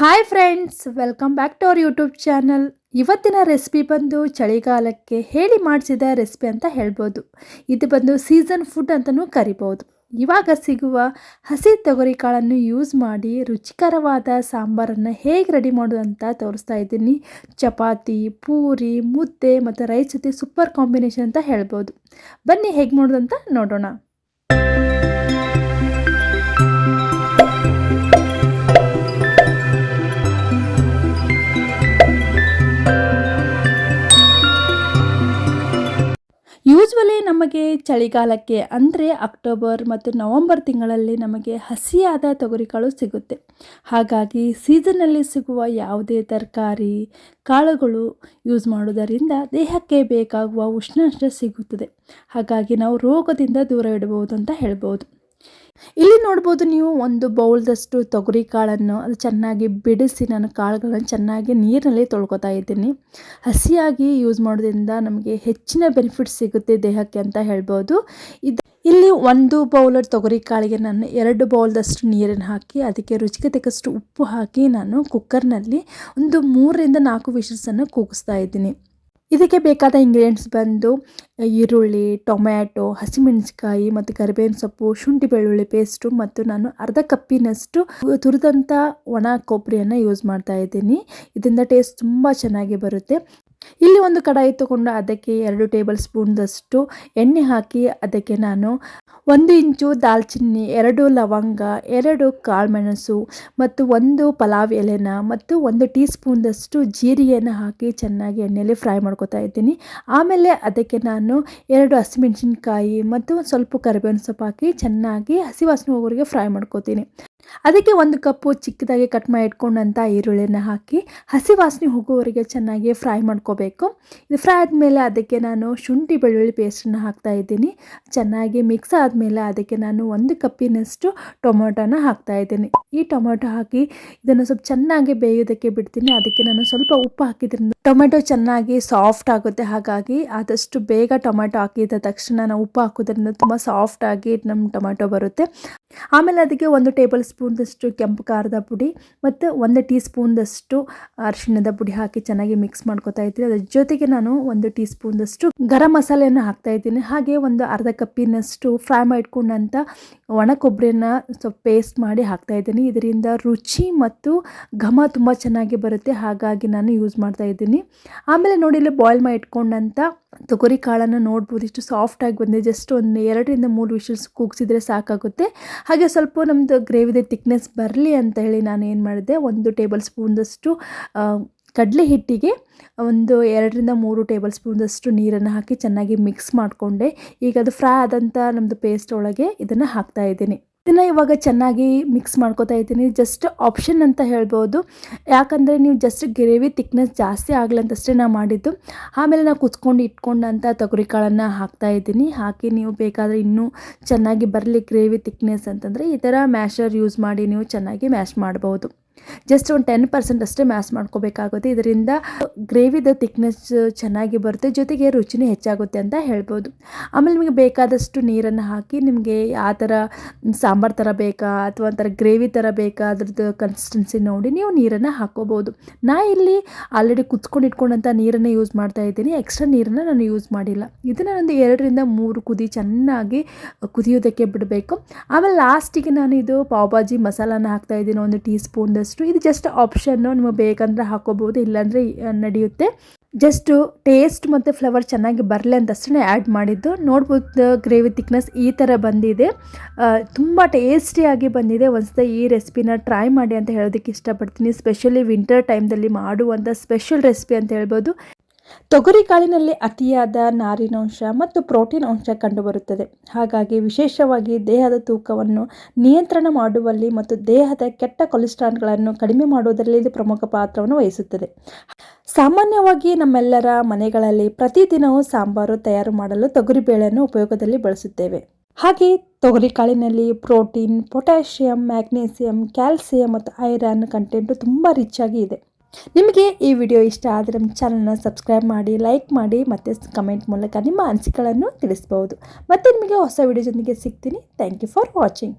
Hi friends welcome back to our YouTube channel ಇವತ್ತಿನ recipe ಬಂದು ಚಳಿಗಾಲಕ್ಕೆ ಹೇಳಿ ಮಾಡಿಸಿದ ರೆಸಿಪಿ ಅಂತ ಹೇಳ್ಬೋದು. ಇದು ಬಂದು ಸೀಸನ್ ಫುಡ್ ಅಂತಲೂ ಕರಿಬೋದು. ಇವಾಗ ಸಿಗುವ ಹಸಿ ತೊಗರಿ ಕಾಳನ್ನು ಯೂಸ್ ಮಾಡಿ ರುಚಿಕರವಾದ ಸಾಂಬಾರನ್ನು ಹೇಗೆ ರೆಡಿ ಮಾಡೋದು ಅಂತ ತೋರಿಸ್ತಾ ಇದ್ದೀನಿ. ಚಪಾತಿ, ಪೂರಿ, ಮುದ್ದೆ ಮತ್ತು ರೈಸ್ ಜೊತೆ ಸೂಪರ್ ಕಾಂಬಿನೇಷನ್ ಅಂತ ಹೇಳ್ಬೋದು. ಬನ್ನಿ ಹೇಗೆ ಮಾಡೋದು ಅಂತ ನೋಡೋಣ. ಯೂಶ್ವಲಿ ನಮಗೆ ಚಳಿಗಾಲಕ್ಕೆ ಅಂದರೆ ಅಕ್ಟೋಬರ್ ಮತ್ತು ನವಂಬರ್ ತಿಂಗಳಲ್ಲಿ ನಮಗೆ ಹಸಿಯಾದ ತೊಗರಿಕಾಳು ಸಿಗುತ್ತೆ. ಹಾಗಾಗಿ ಸೀಸನ್ನಲ್ಲಿ ಸಿಗುವ ಯಾವುದೇ ತರಕಾರಿ, ಕಾಳುಗಳು ಯೂಸ್ ಮಾಡೋದರಿಂದ ದೇಹಕ್ಕೆ ಬೇಕಾಗುವ ಉಷ್ಣಾಂಶ ಸಿಗುತ್ತದೆ. ಹಾಗಾಗಿ ನಾವು ರೋಗದಿಂದ ದೂರ ಇಡಬಹುದು ಅಂತ ಹೇಳ್ಬೋದು. ಇಲ್ಲಿ ನೋಡ್ಬೋದು ನೀವು ಒಂದು ಬೌಲ್ದಷ್ಟು ತೊಗರಿ ಕಾಳನ್ನು ಅದು ಚೆನ್ನಾಗಿ ಬಿಡಿಸಿ ನಾನು ಕಾಳುಗಳನ್ನು ಚೆನ್ನಾಗಿ ನೀರಿನಲ್ಲಿ ತೊಳ್ಕೊತಾ ಇದ್ದೀನಿ. ಹಸಿಯಾಗಿ ಯೂಸ್ ಮಾಡೋದ್ರಿಂದ ನಮಗೆ ಹೆಚ್ಚಿನ ಬೆನಿಫಿಟ್ ಸಿಗುತ್ತೆ ದೇಹಕ್ಕೆ ಅಂತ ಹೇಳ್ಬೋದು. ಇದು ಇಲ್ಲಿ ಒಂದು ಬೌಲ್ ತೊಗರಿ ಕಾಳಿಗೆ ನಾನು ಎರಡು ಬೌಲ್ದಷ್ಟು ನೀರನ್ನು ಹಾಕಿ ಅದಕ್ಕೆ ರುಚಿಗೆ ತಕ್ಕಷ್ಟು ಉಪ್ಪು ಹಾಕಿ ನಾನು ಕುಕ್ಕರ್ನಲ್ಲಿ ಒಂದು ಮೂರರಿಂದ ನಾಲ್ಕು ವಿಷಲ್ಸನ್ನು ಕೂಗಿಸ್ತಾ ಇದ್ದೀನಿ. ಇದಕ್ಕೆ ಬೇಕಾದ ಇಂಗ್ರೀಡಿಯೆಂಟ್ಸ್ ಬಂದು ಈರುಳ್ಳಿ, ಟೊಮ್ಯಾಟೊ ಹಸಿಮೆಣಸಿಕಾಯಿ ಮತ್ತು ಕರಿಬೇವಿನ ಸೊಪ್ಪು, ಶುಂಠಿ ಬೆಳ್ಳುಳ್ಳಿ ಪೇಸ್ಟು ಮತ್ತು ನಾನು ಅರ್ಧ ಕಪ್ಪಿನಷ್ಟು ತುರಿದಂಥ ಒಣ ಕೊಬ್ಬರಿಯನ್ನು ಯೂಸ್ ಮಾಡ್ತಾ ಇದ್ದೀನಿ. ಇದರಿಂದ ಟೇಸ್ಟ್ ತುಂಬ ಚೆನ್ನಾಗಿ ಬರುತ್ತೆ. ಇಲ್ಲಿ ಒಂದು ಕಡಾಯಿ ತಗೊಂಡು ಅದಕ್ಕೆ ಎರಡು ಟೇಬಲ್ ಸ್ಪೂನ್ದಷ್ಟು ಎಣ್ಣೆ ಹಾಕಿ ಅದಕ್ಕೆ ನಾನು ಒಂದು ಇಂಚು ದಾಲ್ಚಿನ್ನಿ, ಎರಡು ಲವಂಗ, ಎರಡು ಕಾಳುಮೆಣಸು ಮತ್ತು ಒಂದು ಪಲಾವ್ ಎಲೆನ ಮತ್ತು ಒಂದು ಟೀ ಸ್ಪೂನ್ದಷ್ಟು ಜೀರಿಗೆಯನ್ನು ಹಾಕಿ ಚೆನ್ನಾಗಿ ಎಣ್ಣೆಯಲ್ಲಿ ಫ್ರೈ ಮಾಡ್ಕೊತಾ ಇದ್ದೀನಿ. ಆಮೇಲೆ ಅದಕ್ಕೆ ನಾನು ಎರಡು ಹಸಿಮೆಣಸಿನ್ಕಾಯಿ ಮತ್ತು ಸ್ವಲ್ಪ ಕರಿಬೇವಿನ ಸೊಪ್ಪು ಹಾಕಿ ಚೆನ್ನಾಗಿ ಹಸಿ ವಾಸನೆ ಹೋಗೋರಿಗೆ ಫ್ರೈ ಮಾಡ್ಕೋತೀನಿ. ಅದಕ್ಕೆ ಒಂದು ಕಪ್ಪು ಚಿಕ್ಕದಾಗಿ ಕಟ್ ಮಾಡಿ ಇಟ್ಕೊಂಡಂಥ ಈರುಳ್ಳಿನ ಹಾಕಿ ಹಸಿ ವಾಸನೆ ಹೋಗುವವರೆಗೆ ಚೆನ್ನಾಗಿ ಫ್ರೈ ಮಾಡ್ಕೋಬೇಕು. ಇದು ಫ್ರೈ ಆದಮೇಲೆ ಅದಕ್ಕೆ ನಾನು ಶುಂಠಿ ಬೆಳ್ಳುಳ್ಳಿ ಪೇಸ್ಟನ್ನು ಹಾಕ್ತಾ ಇದ್ದೀನಿ. ಚೆನ್ನಾಗಿ ಮಿಕ್ಸ್ ಆದಮೇಲೆ ಅದಕ್ಕೆ ನಾನು ಒಂದು ಕಪ್ಪಿನಷ್ಟು ಟೊಮೊಟೊನ ಹಾಕ್ತಾ ಇದ್ದೀನಿ. ಈ ಟೊಮೊಟೊ ಹಾಕಿ ಇದನ್ನು ಸ್ವಲ್ಪ ಚೆನ್ನಾಗಿ ಬೇಯೋದಕ್ಕೆ ಬಿಡ್ತೀನಿ. ಅದಕ್ಕೆ ನಾನು ಸ್ವಲ್ಪ ಉಪ್ಪು ಹಾಕಿದ್ರಿಂದ ಟೊಮೆಟೊ ಚೆನ್ನಾಗಿ ಸಾಫ್ಟ್ ಆಗುತ್ತೆ. ಹಾಗಾಗಿ ಆದಷ್ಟು ಬೇಗ ಟೊಮೆಟೊ ಹಾಕಿದ ತಕ್ಷಣ ನಾನು ಉಪ್ಪು ಹಾಕೋದ್ರಿಂದ ತುಂಬ ಸಾಫ್ಟಾಗಿ ನಮ್ಮ ಟೊಮೆಟೊ ಬರುತ್ತೆ. ಆಮೇಲೆ ಅದಕ್ಕೆ ಒಂದು ಟೇಬಲ್ ಸ್ಪೂನ್ದಷ್ಟು ಕೆಂಪು ಖಾರದ ಪುಡಿ ಮತ್ತು ಒಂದು ಟೀ ಸ್ಪೂನ್ದಷ್ಟು ಅರಿಶಿಣದ ಪುಡಿ ಹಾಕಿ ಚೆನ್ನಾಗಿ ಮಿಕ್ಸ್ ಮಾಡ್ಕೊತಾ ಇದ್ದೀನಿ ಅದ್ರ ಜೊತೆಗೆ ನಾನು ಒಂದು ಟೀ ಸ್ಪೂನ್ದಷ್ಟು ಗರಂ ಮಸಾಲೆಯನ್ನು ಹಾಕ್ತಾ ಇದ್ದೀನಿ. ಹಾಗೆ ಒಂದು ಅರ್ಧ ಕಪ್ಪಿನಷ್ಟು ಫ್ರೈ ಮಾಡಿಕೊಂಡಂಥ ಒಣ ಕೊಬ್ಬರಿಯನ್ನು ಸ್ವಲ್ಪ ಪೇಸ್ಟ್ ಮಾಡಿ ಹಾಕ್ತಾ ಇದ್ದೀನಿ. ಇದರಿಂದ ರುಚಿ ಮತ್ತು ಘಮ ತುಂಬ ಚೆನ್ನಾಗಿ ಬರುತ್ತೆ. ಹಾಗಾಗಿ ನಾನು ಯೂಸ್ ಮಾಡ್ತಾ ಇದ್ದೀನಿ. ಆಮೇಲೆ ನೋಡಿ ಬಾಯ್ಲ್ ಮಾಡಿ ಇಟ್ಕೊಂಡಂಥ ತೊಗರಿ ಕಾಳನ್ನು ನೋಡ್ಬೋದು. ಇಷ್ಟು ಸಾಫ್ಟಾಗಿ ಬಂದಿದೆ. ಜಸ್ಟ್ ಒಂದು ಎರಡರಿಂದ ಮೂರು ವಿಷಲ್ಸ್ ಕೂಗಿಸಿದ್ರೆ ಸಾಕಾಗುತ್ತೆ. ಹಾಗೆ ಸ್ವಲ್ಪ ನಮ್ಮದು ಗ್ರೇವಿದೆ ತಿಕ್ನೆಸ್ ಬರಲಿ ಅಂತ ಹೇಳಿ ನಾನು ಏನು ಮಾಡಿದೆ, ಒಂದು ಟೇಬಲ್ ಸ್ಪೂನ್ದಷ್ಟು ಕಡಲೆ ಹಿಟ್ಟಿಗೆ ಒಂದು ಎರಡರಿಂದ ಮೂರು ಟೇಬಲ್ ಸ್ಪೂನ್ದಷ್ಟು ನೀರನ್ನು ಹಾಕಿ ಚೆನ್ನಾಗಿ ಮಿಕ್ಸ್ ಮಾಡಿಕೊಂಡೆ. ಈಗ ಅದು ಫ್ರೈ ಆದಂಥ ನಮ್ಮದು ಪೇಸ್ಟ್ ಒಳಗೆ ಇದನ್ನು ಹಾಕ್ತಾ ಇದ್ದೀನಿ. ಇದನ್ನು ಇವಾಗ ಚೆನ್ನಾಗಿ ಮಿಕ್ಸ್ ಮಾಡ್ಕೋತಾ ಇದ್ದೀನಿ. ಜಸ್ಟ್ ಆಪ್ಷನ್ ಅಂತ ಹೇಳ್ಬೋದು. ಯಾಕಂದರೆ ನೀವು ಜಸ್ಟ್ ಗ್ರೇವಿ ತಿಕ್ನೆಸ್ ಜಾಸ್ತಿ ಆಗಲಂತಷ್ಟೇ ನಾನು ಮಾಡಿದ್ದು. ಆಮೇಲೆ ನಾನು ಕುಚ್ಕೊಂಡು ಇಟ್ಕೊಂಡಂಥ ತೊಗರಿ ಕಾಳನ್ನು ಹಾಕ್ತಾ ಇದ್ದೀನಿ. ಹಾಕಿ ನೀವು ಬೇಕಾದರೆ ಇನ್ನೂ ಚೆನ್ನಾಗಿ ಬರಲಿ ಗ್ರೇವಿ ತಿಕ್ನೆಸ್ ಅಂತಂದರೆ ಈ ಥರ ಮ್ಯಾಶರ್ ಯೂಸ್ ಮಾಡಿ ನೀವು ಚೆನ್ನಾಗಿ ಮ್ಯಾಶ್ ಮಾಡ್ಬೋದು. ಜಸ್ಟ್ ಒಂದು ಟೆನ್ ಪರ್ಸೆಂಟ್ ಅಷ್ಟೇ ಮ್ಯಾಸ್ ಮಾಡ್ಕೋಬೇಕಾಗುತ್ತೆ. ಇದರಿಂದ ಗ್ರೇವಿದ ಥಿಕ್ನೆಸ್ ಚೆನ್ನಾಗಿ ಬರುತ್ತೆ, ಜೊತೆಗೆ ರುಚಿನೂ ಹೆಚ್ಚಾಗುತ್ತೆ ಅಂತ ಹೇಳ್ಬೋದು. ಆಮೇಲೆ ನಿಮಗೆ ಬೇಕಾದಷ್ಟು ನೀರನ್ನು ಹಾಕಿ ನಿಮಗೆ ಆ ಥರ ಸಾಂಬಾರು ಥರ ಬೇಕಾ ಅಥವಾ ಒಂಥರ ಗ್ರೇವಿ ಥರ ಬೇಕಾ ಅದ್ರದ್ದು ಕನ್ಸಿಸ್ಟೆನ್ಸಿ ನೋಡಿ ನೀವು ನೀರನ್ನು ಹಾಕೋಬೋದು. ನಾ ಇಲ್ಲಿ ಆಲ್ರೆಡಿ ಕುದ್ಕೊಂಡು ಇಟ್ಕೊಂಡಂಥ ನೀರನ್ನು ಯೂಸ್ ಮಾಡ್ತಾ ಇದ್ದೀನಿ ಎಕ್ಸ್ಟ್ರಾ ನೀರನ್ನು ನಾನು ಯೂಸ್ ಮಾಡಿಲ್ಲ. ಇದನ್ನು ಒಂದು ಎರಡರಿಂದ ಮೂರು ಕುದಿ ಚೆನ್ನಾಗಿ ಕುದಿಯೋದಕ್ಕೆ ಬಿಡಬೇಕು. ಆಮೇಲೆ ಲಾಸ್ಟಿಗೆ ನಾನು ಇದು ಪಾವ್ ಭಾಜಿ ಮಸಾಲಾನ ಹಾಕ್ತಾ ಇದ್ದೀನಿ, ಒಂದು ಟೀ ಸ್ಪೂನ್ದಷ್ಟು ಇದು ಜಸ್ಟ್ ಆಪ್ಷನ್ನು ನಿಮಗೆ ಬೇಕಂದ್ರೆ ಹಾಕೋಬೋದು ಇಲ್ಲಾಂದರೆ ನಡೆಯುತ್ತೆ. ಜಸ್ಟು ಟೇಸ್ಟ್ ಮತ್ತು ಫ್ಲವರ್ ಚೆನ್ನಾಗಿ ಬರಲಿ ಅಂತ ಅಷ್ಟೇ ಆ್ಯಡ್ ಮಾಡಿದ್ದು. ನೋಡ್ಬೋದು ಗ್ರೇವಿ ತಿಕ್ನೆಸ್ ಈ ಥರ ಬಂದಿದೆ. ತುಂಬ ಟೇಸ್ಟಿಯಾಗಿ ಬಂದಿದೆ. ಒಂದ್ಸಲ ಈ ರೆಸಿಪಿನ ಟ್ರೈ ಮಾಡಿ ಅಂತ ಹೇಳೋದಕ್ಕೆ ಇಷ್ಟಪಡ್ತೀನಿ. ಸ್ಪೆಷಲಿ ವಿಂಟರ್ ಟೈಮ್ದಲ್ಲಿ ಮಾಡುವಂಥ ಸ್ಪೆಷಲ್ ರೆಸಿಪಿ ಅಂತ ಹೇಳ್ಬೋದು. ತೊಗರಿ ಕಾಳಿನಲ್ಲಿ ಅತಿಯಾದ ನಾರಿನಾಂಶ ಮತ್ತು ಪ್ರೋಟೀನ್ ಅಂಶ ಕಂಡುಬರುತ್ತದೆ. ಹಾಗಾಗಿ ವಿಶೇಷವಾಗಿ ದೇಹದ ತೂಕವನ್ನು ನಿಯಂತ್ರಣ ಮಾಡುವಲ್ಲಿ ಮತ್ತು ದೇಹದ ಕೆಟ್ಟ ಕೊಲೆಸ್ಟ್ರಾಲ್ಗಳನ್ನು ಕಡಿಮೆ ಮಾಡುವುದರಲ್ಲಿ ಇದು ಪ್ರಮುಖ ಪಾತ್ರವನ್ನು ವಹಿಸುತ್ತದೆ. ಸಾಮಾನ್ಯವಾಗಿ ನಮ್ಮೆಲ್ಲರ ಮನೆಗಳಲ್ಲಿ ಪ್ರತಿದಿನವೂ ಸಾಂಬಾರು ತಯಾರು ಮಾಡಲು ತೊಗರಿಬೇಳೆಯನ್ನು ಉಪಯೋಗದಲ್ಲಿ ಬಳಸುತ್ತೇವೆ. ಹಾಗೆ ತೊಗರಿ ಕಾಳಿನಲ್ಲಿ ಪ್ರೋಟೀನ್, ಪೊಟ್ಯಾಷಿಯಂ, ಮ್ಯಾಗ್ನೀಸಿಯಂ, ಕ್ಯಾಲ್ಸಿಯಂ ಮತ್ತು ಐರನ್ ಕಂಟೆಂಟು ತುಂಬ ರಿಚ್ ಆಗಿ ಇದೆ. ನಿಮಗೆ ಈ ವಿಡಿಯೋ ಇಷ್ಟ ಆದರೆ ನಮ್ಮ ಚಾನಲ್ನ ಸಬ್ಸ್ಕ್ರೈಬ್ ಮಾಡಿ, ಲೈಕ್ ಮಾಡಿ ಮತ್ತು ಕಮೆಂಟ್ ಮೂಲಕ ನಿಮ್ಮ ಅನಿಸಿಕೆಗಳನ್ನು ತಿಳಿಸ್ಬೋದು. ಮತ್ತು ನಿಮಗೆ ಹೊಸ ವಿಡಿಯೋ ಜೊತೆಗೆ ಸಿಗ್ತೀನಿ. Thank you for watching.